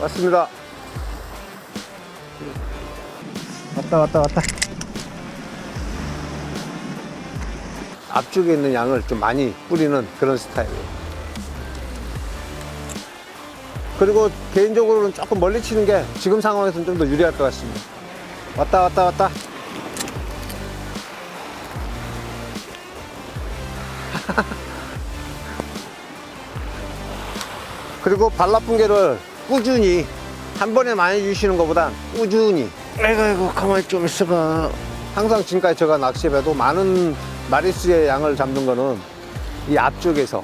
왔습니다. 왔다 왔다 왔다. 앞쪽에 있는 양을 좀 많이 뿌리는 그런 스타일이에요. 그리고 개인적으로는 조금 멀리 치는 게 지금 상황에서는 좀 더 유리할 것 같습니다. 왔다 왔다 왔다. 그리고 발라풍개를 꾸준히 한 번에 많이 주시는 것보단 꾸준히. 아이고 아이고 가만히 좀 있어봐. 항상 지금까지 제가 낚시해도 많은 마리수의 양을 잡는 거는 이 앞쪽에서.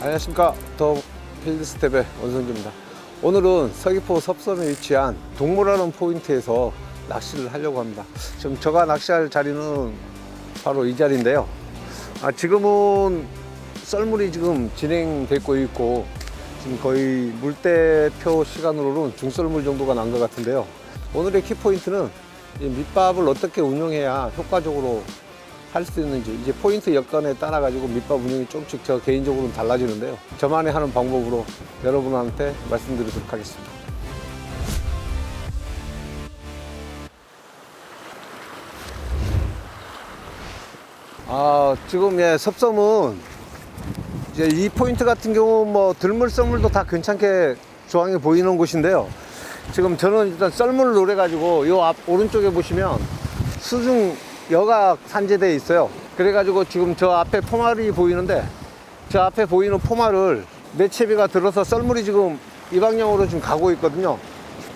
안녕하십니까. 더 필드스텝의 원성주입니다. 오늘은 서귀포 섭섬에 위치한 동물원원 포인트에서 낚시를 하려고 합니다. 지금 제가 낚시할 자리는 바로 이 자리인데요. 아, 지금은 썰물이 지금 진행되고 있고 지금 거의 물대표 시간으로는 중썰물 정도가 난 것 같은데요. 오늘의 키포인트는 이 밑밥을 어떻게 운영해야 효과적으로 할 수 있는지 이제 포인트 여건에 따라 가지고 밑밥 운영이 조금씩 저 개인적으로는 달라지는데요. 저만이 하는 방법으로 여러분한테 말씀드리도록 하겠습니다 아 지금 예 섭섬은 이제 이 포인트 같은 경우 뭐 들물 썰물도 다 괜찮게 조항이 보이는 곳인데요. 지금 저는 일단 썰물을 노려 가지고 요 앞 오른쪽에 보시면 수중 여가 산재대에 있어요. 그래가지고 지금 저 앞에 포말이 보이는데 저 앞에 보이는 포말을 매채비가 들어서 썰물이 지금 이 방향으로 지금 가고 있거든요.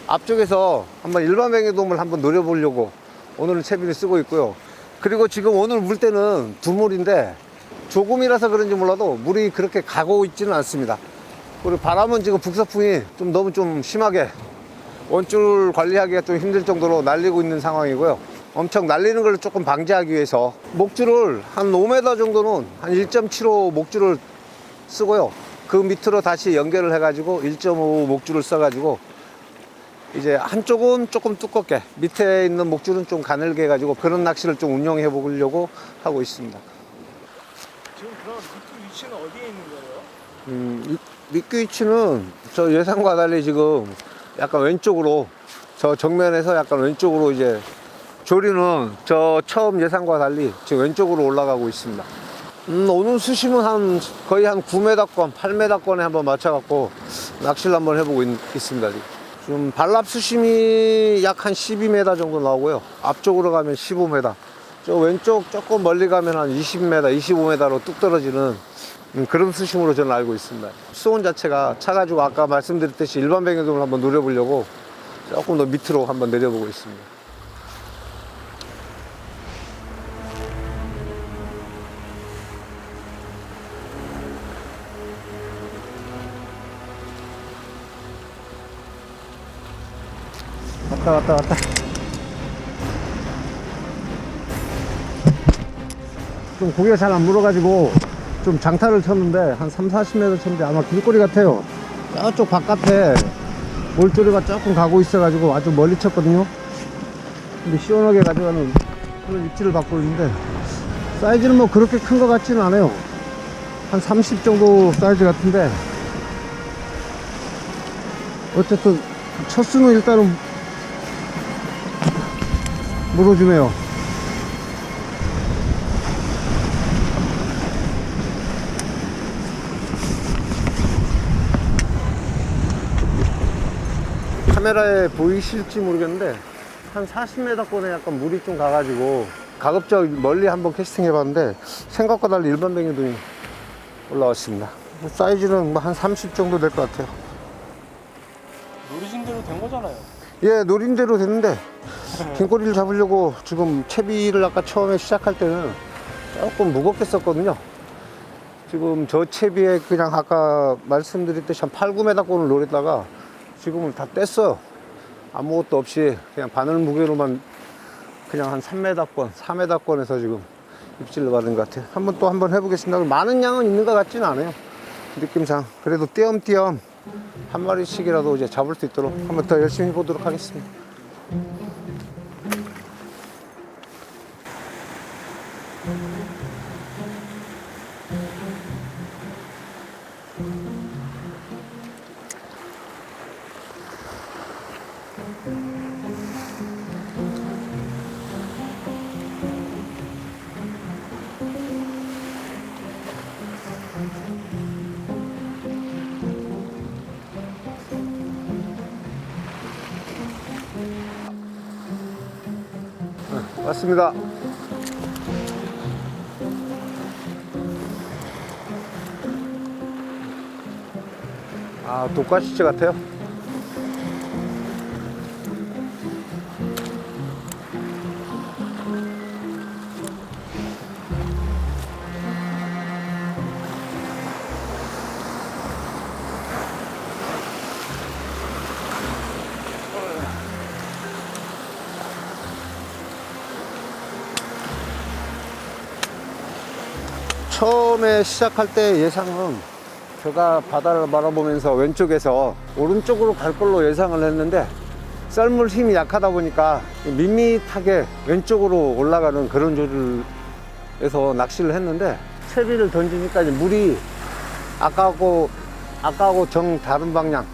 앞쪽에서 한번 일반 뱅에돔을 한번 노려보려고 오늘은 채비를 쓰고 있고요 그리고 지금 오늘 물 때는 두물인데 조금이라서 그런지 몰라도 물이 그렇게 가고 있지는 않습니다 그리고 바람은 지금 북서풍이 좀 너무 좀 심하게 원줄 관리하기가 좀 힘들 정도로 날리고 있는 상황이고요. 엄청 날리는 걸 조금 방지하기 위해서 목줄을 한 5m 정도는 한 1.75 목줄을 쓰고요. 그 밑으로 다시 연결을 해가지고 1.5 목줄을 써가지고 이제 한쪽은 조금 두껍게 밑에 있는 목줄은 좀 가늘게 해가지고 그런 낚시를 좀 운영해 보려고 하고 있습니다. 지금 그럼 미끼 위치는 어디에 있는 거예요? 음, 이- 미끼 위치는 저 예상과 달리 지금 약간 왼쪽으로 저 정면에서 약간 왼쪽으로 이제 조리는 저 처음 예상과 달리 지금 왼쪽으로 올라가고 있습니다. 음, 오늘 수심은 한 거의 한 9m권, 8m권에 한번 맞춰갖고 낚시를 한번 해보고 있, 습니다 지금. 지금 발랍 수심이 약 한 12m 정도 나오고요. 앞쪽으로 가면 15m. 저 왼쪽 조금 멀리 가면 한 20m, 25m로 뚝 떨어지는 음, 그런 수심으로 저는 알고 있습니다. 수온 자체가 차가지고 아까 말씀드렸듯이 일반 백연돔을 한번 노려보려고 조금 더 밑으로 한번 내려보고 있습니다. 왔다 왔다 왔다. 좀 고개가 잘 안 물어가지고 좀 장타를 쳤는데 한 3, 40m 쳤는데 아마 길거리 같아요. 저쪽 바깥에 몰조리가 조금 가고 있어가지고 아주 멀리 쳤거든요. 근데 시원하게 가져가는 그런 입지를 받고 있는데 사이즈는 뭐 그렇게 큰 것 같지는 않아요. 한 30 정도 사이즈 같은데 어쨌든 첫 수는 일단은 물어주네요. 카메라에 보이실지 모르겠는데 한 40m권에 약간 물이 좀 가가지고 가급적 멀리 한번 캐스팅 해봤는데 생각과 달리 일반 뱅이돈이 올라왔습니다. 사이즈는 뭐 한 30 정도 될 것 같아요. 노리신 대로 된 거잖아요. 예, 노린 대로 됐는데 긴 꼬리를 잡으려고 지금 채비를 아까 처음에 시작할 때는 조금 무겁게 썼거든요. 지금 저 채비에 그냥 아까 말씀드렸듯이 한 8, 9m권을 노렸다가 지금은 다 뗐어요. 아무것도 없이 그냥 바늘 무게로만 그냥 한 3m권, 4m권에서 지금 입질을 받은 것 같아요. 한번 또 한번 해보겠습니다. 많은 양은 있는 것 같지는 않아요. 느낌상. 그래도 띄엄띄엄 한 마리씩이라도 이제 잡을 수 있도록 한번 더 열심히 해보도록 하겠습니다. 맞습니다. 아, 독가시체 같아요. 처음에 시작할 때 예상은 제가 바다를 바라보면서 왼쪽에서 오른쪽으로 갈 걸로 예상을 했는데 썰물 힘이 약하다 보니까 밋밋하게 왼쪽으로 올라가는 그런 조류에서 낚시를 했는데 채비를 던지니까 물이 아까하고 아까하고 정 다른 방향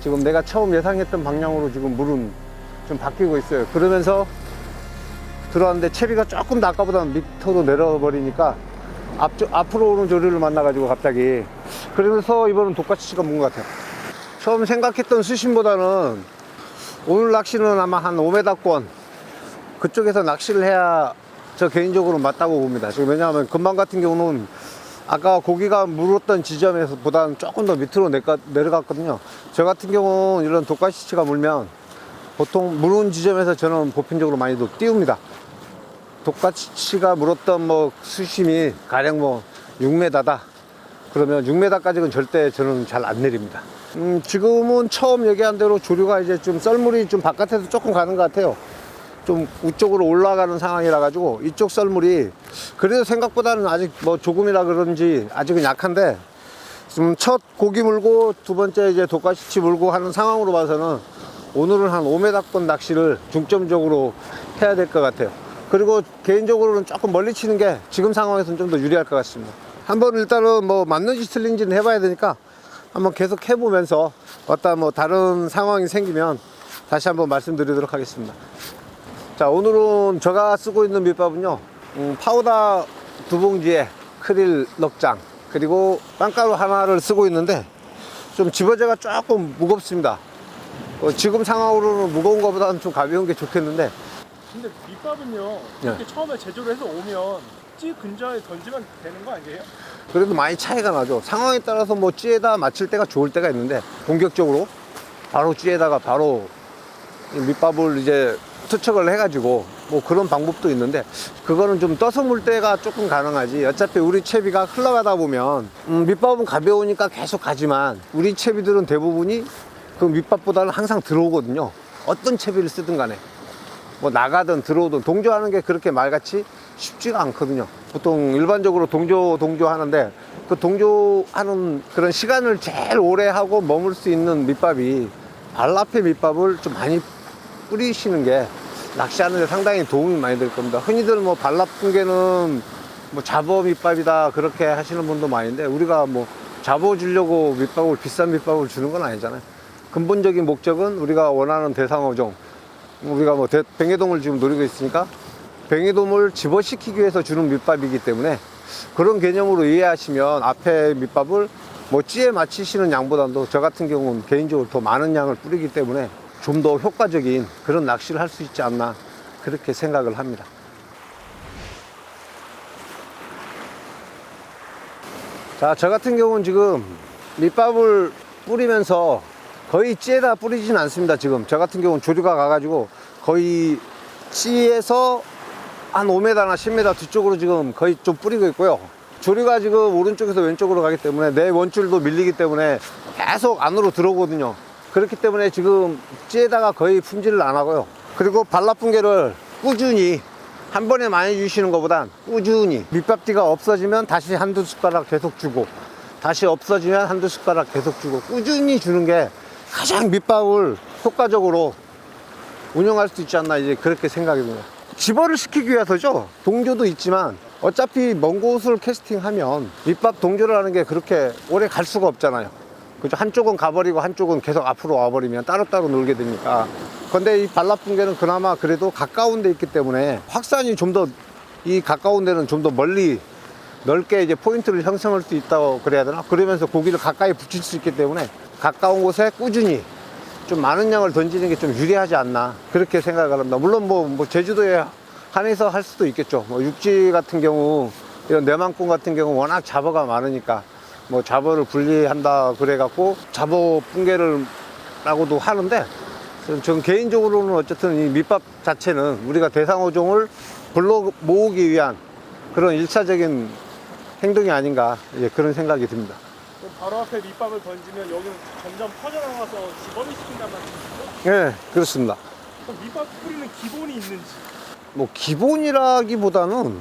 지금 내가 처음 예상했던 방향으로 지금 물은 좀 바뀌고 있어요. 그러면서 들어왔는데 채비가 조금 더 아까보다 밑으로 내려버리니까 앞쪽, 앞으로 오는 조류를 만나가지고 갑자기 그러면서 이번은 독가치가 문것 같아요. 처음 생각했던 수심보다는 오늘 낚시는 아마 한 5m권 그쪽에서 낚시를 해야 저 개인적으로 맞다고 봅니다. 지금 왜냐하면 금방 같은 경우는 아까 고기가 물었던 지점에서 보다는 조금 더 밑으로 내려갔거든요. 저 같은 경우는 이런 독가시치가 물면 보통 물은 지점에서 저는 보편적으로 많이도 띄웁니다. 독가치가 물었던 뭐 수심이 가령 뭐 6m다 그러면 6m까지는 절대 저는 잘 안 내립니다 음, 지금은 처음 얘기한 대로 조류가 이제 좀 썰물이 좀 바깥에서 조금 가는 것 같아요 좀 우쪽으로 올라가는 상황이라 가지고 이쪽 썰물이 그래도 생각보다는 아직 뭐 조금이라 그런지 아직은 약한데 지금 첫 고기 물고 두 번째 이제 독가시치 물고 하는 상황으로 봐서는 오늘은 한 5m권 낚시를 중점적으로 해야 될 것 같아요. 그리고 개인적으로는 조금 멀리 치는 게 지금 상황에서는 좀 더 유리할 것 같습니다. 한번 일단은 뭐 맞는지 틀린지는 해봐야 되니까 한번 계속 해보면서 어떤 뭐 다른 상황이 생기면 다시 한번 말씀드리도록 하겠습니다. 자 오늘은 제가 쓰고 있는 밑밥은요 음, 파우더 두 봉지에 크릴 넉장 그리고 빵가루 하나를 쓰고 있는데 좀 집어제가 조금 무겁습니다. 어, 지금 상황으로는 무거운 것보다는 좀 가벼운 게 좋겠는데. 근데 밑밥은요 이렇게 처음에 제조를 해서 오면 찌 근처에 던지면 되는 거 아니에요? 그래도 많이 차이가 나죠. 상황에 따라서 뭐 찌에다 맞출 때가 좋을 때가 있는데 본격적으로 바로 찌에다가 바로 이 밑밥을 이제 투척을 해가지고 뭐 그런 방법도 있는데 그거는 좀 떠서 물 때가 조금 가능하지. 어차피 우리 채비가 흘러가다 보면 음, 밑밥은 가벼우니까 계속 가지만 우리 채비들은 대부분이 그 밑밥보다는 항상 들어오거든요. 어떤 채비를 쓰든 간에. 뭐 나가든 들어오든 동조하는 게 그렇게 말같이 쉽지가 않거든요. 보통 일반적으로 동조 동조 하는데 그 동조하는 그런 시간을 제일 오래 하고 머물 수 있는 밑밥이 발라페 밑밥을 좀 많이 뿌리시는 게 낚시하는 데 상당히 도움이 많이 될 겁니다. 흔히들 뭐 발라풍개는 뭐 잡어 밑밥이다 그렇게 하시는 분도 많은데 우리가 뭐 잡어 주려고 밑밥을 비싼 밑밥을 주는 건 아니잖아요. 근본적인 목적은 우리가 원하는 대상어종 우리가 뭐 대- 뱅에돔을 지금 노리고 있으니까 뱅에돔을 집어시키기 위해서 주는 밑밥이기 때문에 그런 개념으로 이해하시면 앞에 밑밥을 뭐 찌에 맞추시는 양보다도 저 같은 경우는 개인적으로 더 많은 양을 뿌리기 때문에 좀 더 효과적인 그런 낚시를 할 수 있지 않나 그렇게 생각을 합니다. 자, 저 같은 경우는 지금 밑밥을 뿌리면서 거의 찌에다 뿌리진 않습니다. 지금 저 같은 경우는 조류가 가가지고 거의 찌에서 한 5m나 10m 뒤쪽으로 지금 거의 좀 뿌리고 있고요. 조류가 지금 오른쪽에서 왼쪽으로 가기 때문에 내 원줄도 밀리기 때문에 계속 안으로 들어오거든요. 그렇기 때문에 지금 찌에다가 거의 품질을 안 하고요. 그리고 발라풍개를 꾸준히 한 번에 많이 주시는 것보단 꾸준히 밑밥띠가 없어지면 다시 한두 숟가락 계속 주고 다시 없어지면 한두 숟가락 계속 주고 꾸준히 주는 게 가장 밑밥을 효과적으로 운영할 수 있지 않나 이제 그렇게 생각이 듭니다. 집어를 시키기 위해서죠. 동조도 있지만 어차피 먼 곳을 캐스팅하면 밑밥 동조를 하는 게 그렇게 오래 갈 수가 없잖아요. 그죠? 한쪽은 가버리고 한쪽은 계속 앞으로 와버리면 따로따로 놀게 되니까. 근데 이 발라풍계는 그나마 그래도 가까운 데 있기 때문에 확산이 좀 더 이 가까운 데는 좀 더 멀리 넓게 이제 포인트를 형성할 수 있다고 그래야 되나? 그러면서 고기를 가까이 붙일 수 있기 때문에 가까운 곳에 꾸준히 좀 많은 양을 던지는 게 좀 유리하지 않나 그렇게 생각을 합니다. 물론 뭐, 뭐 제주도에 한해서 할 수도 있겠죠. 뭐 육지 같은 경우 이런 내만꾼 같은 경우 워낙 잡어가 많으니까 뭐 잡어를 분리한다 그래갖고 잡어 붕괴를 라고도 하는데 저는- 저는 개인적으로는 어쨌든 이 밑밥 자체는 우리가 대상어종을 불러 모으기 위한 그런 일차적인 행동이 아닌가 예, 그런 생각이 듭니다. 바로 앞에 밑밥을 던지면 여기는 점점 퍼져나가서 집어를 시킨단 말이죠. 예, 그렇습니다. 그럼 밑밥 뿌리는 기본이 있는지. 뭐 기본이라기보다는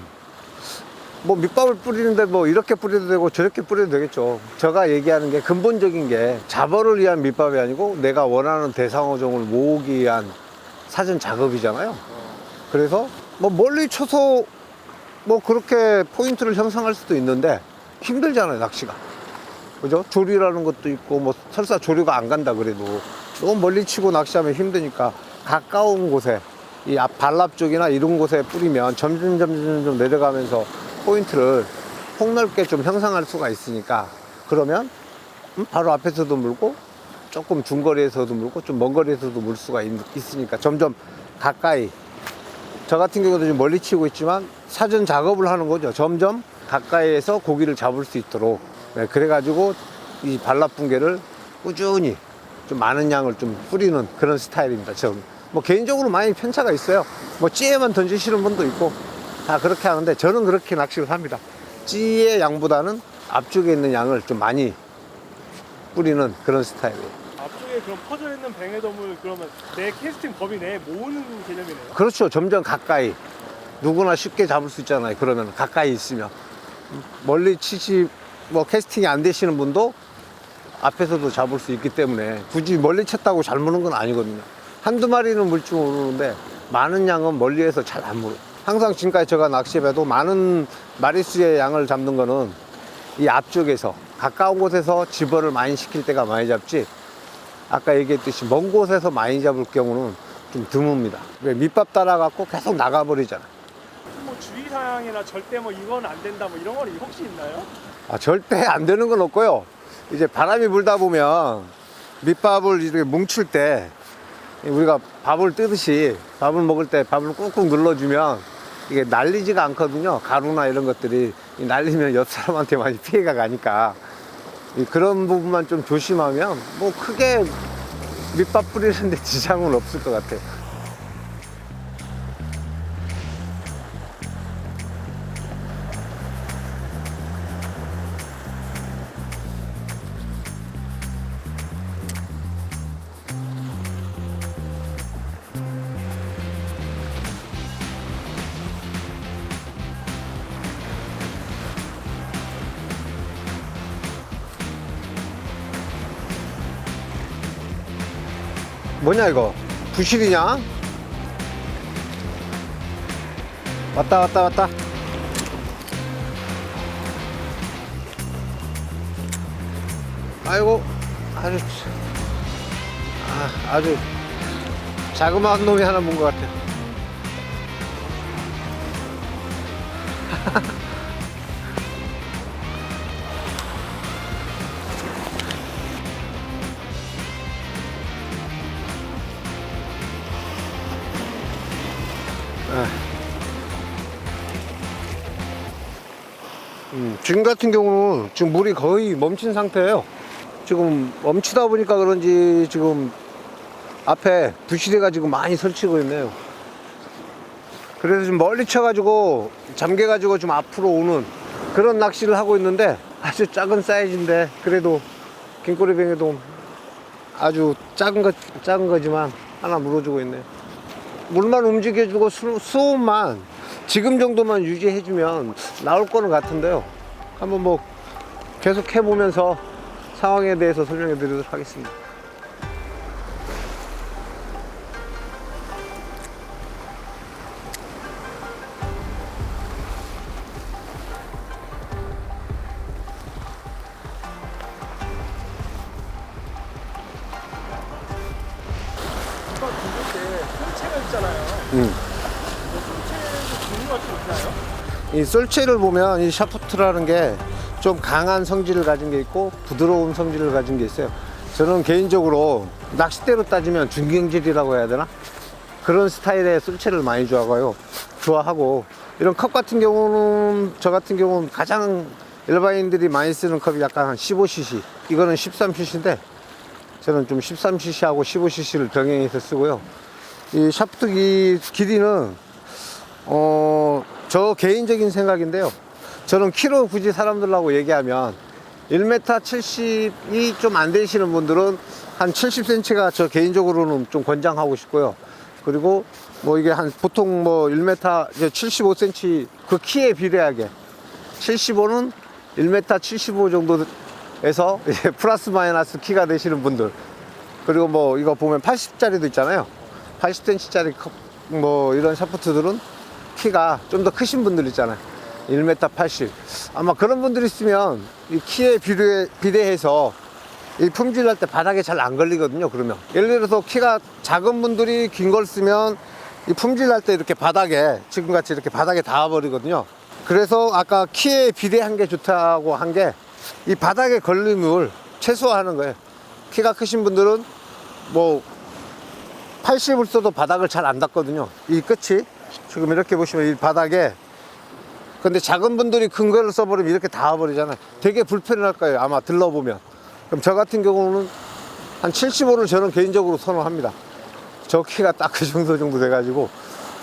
뭐 밑밥을 뿌리는데 뭐 이렇게 뿌려도 되고 저렇게 뿌려도 되겠죠. 제가 얘기하는 게 근본적인 게 잡어를 위한 밑밥이 아니고 내가 원하는 대상어종을 모으기 위한 사전 작업이잖아요. 그래서 뭐 멀리 쳐서 뭐 그렇게 포인트를 형성할 수도 있는데 힘들잖아요, 낚시가. 그죠? 조류라는 것도 있고 뭐 설사 조류가 안 간다 그래도 너무 멀리 치고 낚시하면 힘드니까 가까운 곳에 이앞 발랍 쪽이나 이런 곳에 뿌리면 점점 점 점 점 점 내려가면서 포인트를 폭넓게 좀 형성할 수가 있으니까 그러면 음, 바로 앞에서도 물고 조금 중거리에서도 물고 좀 먼 거리에서도 물 수가 있, 있으니까 점점 가까이 저 같은 경우도 좀 멀리 치고 있지만 사전 작업을 하는 거죠. 점점 가까이에서 고기를 잡을 수 있도록. 네, 그래가지고 이 발랍붕괴를 꾸준히 좀 많은 양을 좀 뿌리는 그런 스타일입니다. 저는. 뭐 개인적으로 많이 편차가 있어요. 뭐 찌에만 던지시는 분도 있고 다 그렇게 하는데 저는 그렇게 낚시를 합니다. 찌의 양보다는 앞쪽에 있는 양을 좀 많이 뿌리는 그런 스타일이에요. 앞쪽에 그럼 퍼져 있는 뱅에돔을 그러면 내 캐스팅 범위 내에 모으는 개념이네요. 그렇죠. 점점 가까이. 누구나 쉽게 잡을 수 있잖아요. 그러면 가까이 있으면. 멀리 치시, 뭐 캐스팅이 안 되시는 분도 앞에서도 잡을 수 있기 때문에 굳이 멀리 쳤다고 잘 무는 건 아니거든요. 한두 마리는 물줄 모르는데 많은 양은 멀리에서 잘 안 물어요. 항상 지금까지 제가 낚시해도 많은 마리수의 양을 잡는 거는 이 앞쪽에서 가까운 곳에서 집어를 많이 시킬 때가 많이 잡지 아까 얘기했듯이 먼 곳에서 많이 잡을 경우는 좀 드뭅니다. 왜 밑밥 따라갖고 계속 나가버리잖아. 뭐 주의사항이나 절대 뭐 이건 안 된다 뭐 이런 건 혹시 있나요? 아, 절대 안 되는 건 없고요. 이제 바람이 불다 보면 밑밥을 이렇게 뭉칠 때 우리가 밥을 뜨듯이 밥을 먹을 때 밥을 꾹꾹 눌러주면 이게 날리지가 않거든요. 가루나 이런 것들이 이 날리면 옆 사람한테 많이 피해가 가니까 이 그런 부분만 좀 조심하면 뭐 크게 밑밥 뿌리는데 지장은 없을 것 같아요. 뭐냐 이거? 부실이냐? 왔다 왔다 왔다. 아이고 아주 아, 아주 자그마한 놈이 하나 본 것 같아 음, 지금 같은 경우는 지금 물이 거의 멈춘 상태예요. 지금 멈추다 보니까 그런지 지금 앞에 부시대가 지금 많이 설치고 있네요. 그래서 지금 멀리 쳐가지고 잠겨가지고 좀 앞으로 오는 그런 낚시를 하고 있는데 아주 작은 사이즈인데 그래도 긴꼬리뱅에도 아주 작은 거 작은 거지만 하나 물어주고 있네요. 물만 움직여주고 수, 수온만 지금 정도만 유지해주면 나올 거는 같은데요. 한번 뭐 계속 해보면서 상황에 대해서 설명해 드리도록 하겠습니다. 이 쏠체를 보면 이 샤프트라는 게 좀 강한 성질을 가진 게 있고 부드러운 성질을 가진 게 있어요. 저는 개인적으로 낚싯대로 따지면 중경질이라고 해야 되나? 그런 스타일의 쏠체를 많이 좋아하고요. 좋아하고 이런 컵 같은 경우는 저 같은 경우는 가장 일반인들이 많이 쓰는 컵이 약간 한 15cc. 이거는 13cc인데 저는 좀 13cc하고 15cc를 병행해서 쓰고요. 이 샤프트 기, 길이는 어, 저 개인적인 생각인데요. 저는 키로 굳이 사람들하고 얘기하면 1m 70이 좀 안 되시는 분들은 한 70cm가 저 개인적으로는 좀 권장하고 싶고요. 그리고 뭐 이게 한 보통 뭐 1m 이제 75cm 그 키에 비례하게 75는 1m 75 정도에서 플러스 마이너스 키가 되시는 분들 그리고 뭐 이거 보면 80짜리도 있잖아요. 80cm짜리 뭐 이런 샤프트들은 키가 좀 더 크신 분들 있잖아요. 1m 80. 아마 그런 분들 있으면 이 키에 비례, 비례해서 이 품질할 때 바닥에 잘 안 걸리거든요. 그러면 예를 들어서 키가 작은 분들이 긴 걸 쓰면 이 품질할 때 이렇게 바닥에 지금 같이 이렇게 바닥에 닿아 버리거든요. 그래서 아까 키에 비례한 게 좋다고 한 게 이 바닥에 걸림을 최소화하는 거예요. 키가 크신 분들은 뭐 80을 써도 바닥을 잘 안 닿거든요. 이 끝이 지금 이렇게 보시면 이 바닥에 근데 작은 분들이 큰 거를 써버리면 이렇게 닿아버리잖아요. 되게 불편할 거예요. 아마 들러보면. 그럼 저 같은 경우는 한 75를 저는 개인적으로 선호합니다. 저 키가 딱 그 정도 정도 돼가지고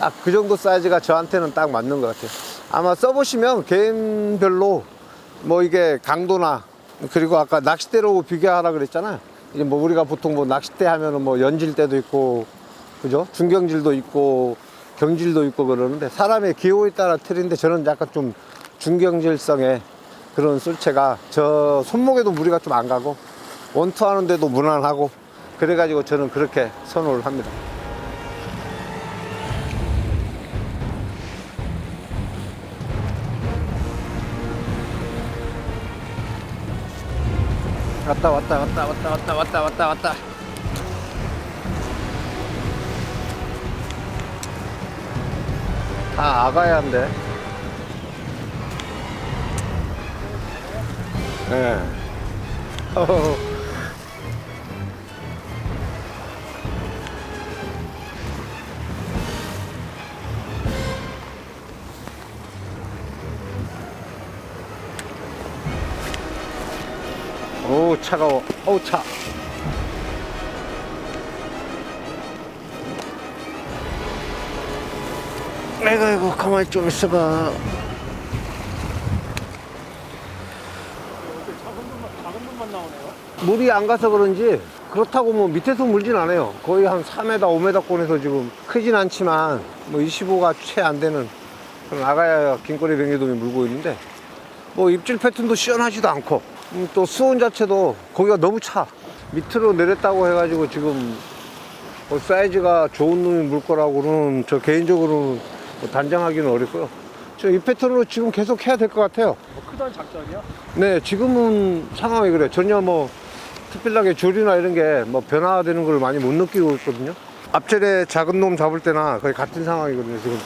딱 그 정도 사이즈가 저한테는 딱 맞는 것 같아요. 아마 써보시면 개인별로 뭐 이게 강도나 그리고 아까 낚싯대로 비교하라 그랬잖아요. 이제 뭐 우리가 보통 뭐 낚싯대 하면은 뭐 연질대도 있고 그죠? 중경질도 있고 경질도 있고 그러는데 사람의 기호에 따라 틀린데 저는 약간 좀 중경질성의 그런 쏠채가 저 손목에도 무리가 좀 안 가고 원투 하는데도 무난하고 그래가지고 저는 그렇게 선호를 합니다. 왔다 왔다 왔다 왔다 왔다 왔다 왔다 왔다. 다 아가야 한데. 예. 어 차가워. 어우 차. 아이고 아이고 가만히 좀 있어봐. 물이 안 가서 그런지 그렇다고 뭐 밑에서 물진 않아요. 거의 한 4m 5m 권에서 지금 크진 않지만 뭐 25가 채 안 되는 그런 아가야 긴꼬리 뱅이돔이 물고 있는데 뭐 입질 패턴도 시원하지도 않고. 음, 또 수온 자체도 거기가 너무 차 밑으로 내렸다고 해가지고 지금 뭐 사이즈가 좋은 놈이 물 거라고는 저 개인적으로는 뭐 단정하기는 어렵고요 저 이 패턴으로 지금 계속 해야 될 것 같아요 뭐 크던 작전이요? 네, 지금은 상황이 그래요. 전혀 뭐 특별하게 줄이나 이런 게 뭐 변화되는 걸 많이 못 느끼고 있거든요. 앞절에 작은 놈 잡을 때나 거의 같은 상황이거든요. 지금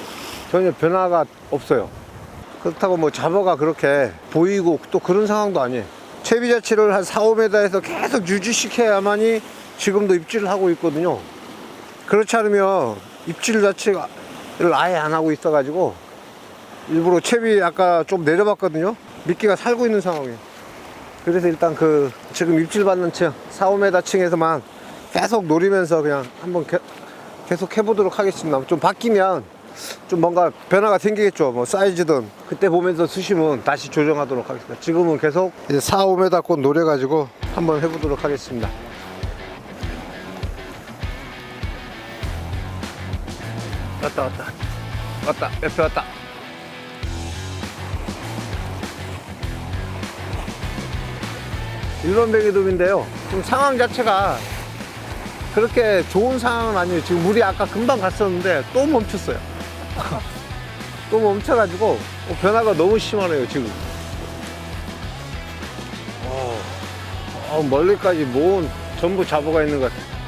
전혀 변화가 없어요. 그렇다고 뭐 잡어가 그렇게 보이고 또 그런 상황도 아니에요. 채비 자체를 한 4, 5m에서 계속 유지시켜야만이 지금도 입질을 하고 있거든요. 그렇지 않으면 입질 자체를 아예 안 하고 있어가지고 일부러 채비 아까 좀 내려봤거든요. 미끼가 살고 있는 상황이에요. 그래서 일단 그 지금 입질 받는 층 4, 5m 층에서만 계속 노리면서 그냥 한번 개- 계속 해보도록 하겠습니다. 좀 바뀌면 좀 뭔가 변화가 생기겠죠. 뭐 사이즈든 그때 보면서 수심은 다시 조정하도록 하겠습니다. 지금은 계속 이제 4, 5m 곧 노려가지고 한번 해보도록 하겠습니다. 왔다 왔다 왔다 옆에 왔다. 일반 베개돔인데요. 지금 상황 자체가 그렇게 좋은 상황은 아니에요. 지금 물이 아까 금방 갔었는데 또 멈췄어요. 또 멈춰가지고 어, 변화가 너무 심하네요, 지금. 어, 어, 멀리까지 모은 전부 잡아가 있는 것 같아요.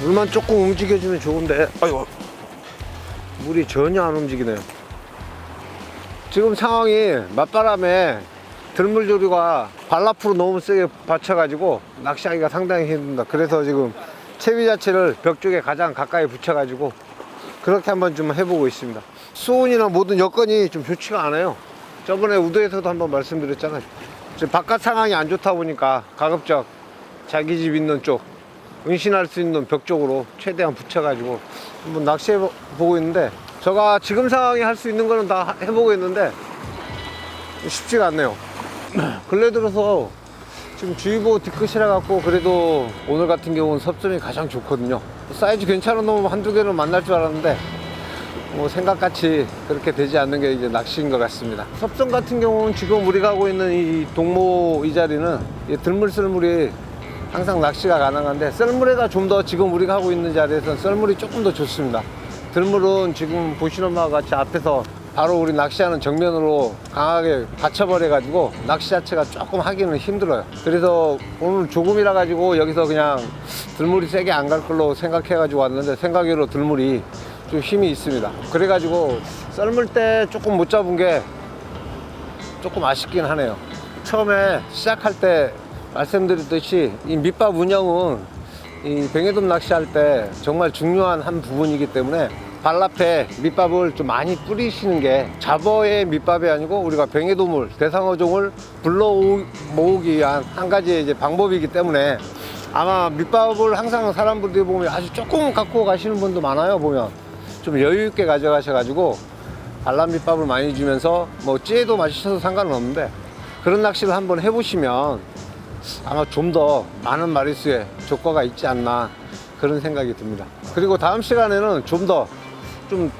물만 조금 움직여주면 좋은데 아이고 물이 전혀 안 움직이네요 지금 상황이 맞바람에 들물조류가 발라프로 너무 세게 받쳐가지고 낚시하기가 상당히 힘듭니다 그래서 지금 채비 자체를 벽 쪽에 가장 가까이 붙여가지고 그렇게 한번 좀 해보고 있습니다. 수온이나 모든 여건이 좀 좋지가 않아요. 저번에 우도에서도 한번 말씀드렸잖아요. 지금 바깥 상황이 안 좋다 보니까 가급적 자기 집 있는 쪽 은신할 수 있는 벽 쪽으로 최대한 붙여가지고 한번 낚시해 보- 보고 있는데 제가 지금 상황에 할 수 있는 거는 다 하- 해보고 있는데 쉽지가 않네요. 근래 들어서 지금 주의보 뒤끝이라 갖고 그래도 오늘 같은 경우는 섭점이 가장 좋거든요 사이즈 괜찮은 놈 한두 개는 만날 줄 알았는데 뭐 생각같이 그렇게 되지 않는 게 이제 낚시인 것 같습니다. 섭성 같은 경우는 지금 우리가 하고 있는 이 동모 이 자리는 이 들물 썰물이 항상 낚시가 가능한데 썰물에가 좀더 지금 우리가 하고 있는 자리에서 썰물이 조금 더 좋습니다. 들물은 지금 보시는 바와 같이 앞에서 바로 우리 낚시하는 정면으로 강하게 받쳐버려 가지고 낚시 자체가 조금 하기는 힘들어요. 그래서 오늘 조금이라 가지고 여기서 그냥 들물이 세게 안 갈 걸로 생각해 가지고 왔는데 생각외로 들물이 좀 힘이 있습니다. 그래 가지고 썰물 때 조금 못 잡은 게 조금 아쉽긴 하네요. 처음에 시작할 때 말씀드렸듯이 이 밑밥 운영은 이 뱅에돔 낚시할 때 정말 중요한 한 부분이기 때문에 발라페 밑밥을 좀 많이 뿌리시는 게 잡어의 밑밥이 아니고 우리가 뱅에돔을 대상어종을 불러 모으기 위한 한 가지 이제 방법이기 때문에 아마 밑밥을 항상 사람들이 보면 아주 조금 갖고 가시는 분도 많아요 보면 좀 여유 있게 가져가셔가지고 발람 밑밥을 많이 주면서 뭐 찌에도 마시셔도 상관은 없는데 그런 낚시를 한번 해보시면 아마 좀 더 많은 마리수의 조과가 있지 않나 그런 생각이 듭니다. 그리고 다음 시간에는 좀 더 좀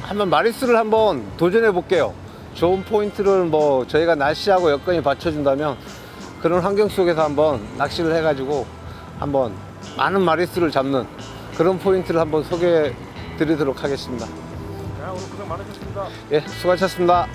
한번 마리수를 한번 도전해 볼게요. 좋은 포인트를 뭐 저희가 날씨하고 여건이 받쳐준다면 그런 환경 속에서 한번 낚시를 해가지고 한번 많은 마리수를 잡는 그런 포인트를 한번 소개해 드리도록 하겠습니다. 자, 오늘 고생 많으셨습니다. 예, 수고하셨습니다.